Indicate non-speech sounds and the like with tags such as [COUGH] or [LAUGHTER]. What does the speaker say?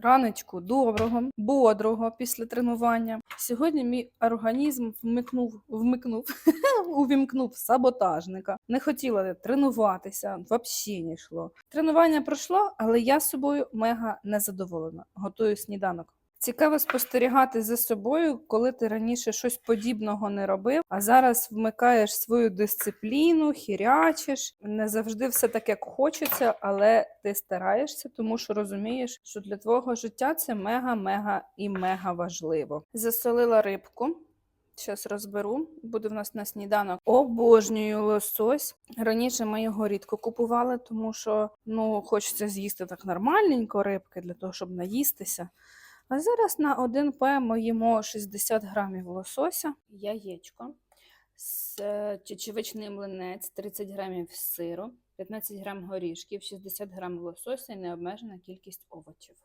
раночку доброго, бодрого після тренування. Сьогодні мій організм вмикнув, вмикнув, [LAUGHS] увімкнув саботажника. Не хотіла тренуватися, взагалі не йшло. Тренування пройшло, але я собою мега незадоволена. Готую сніданок. Цікаво спостерігати за собою, коли ти раніше щось подібного не робив, а зараз вмикаєш свою дисципліну, хірячиш. Не завжди все так, як хочеться, але ти стараєшся, тому що розумієш, що для твого життя це мега-мега і мега важливо. Засолила рибку. Зараз розберу. Буде в нас на сніданок. Обожнюю лосось. Раніше ми його рідко купували, тому що ну, хочеться з'їсти так нормальненько рибки для того, щоб наїстися. А зараз на 1 П ми їмо 60 грамів лосося, яєчко, чечевичний млинець, 30 грамів сиру, 15 грам горішків, 60 грам лосося і необмежена кількість овочів.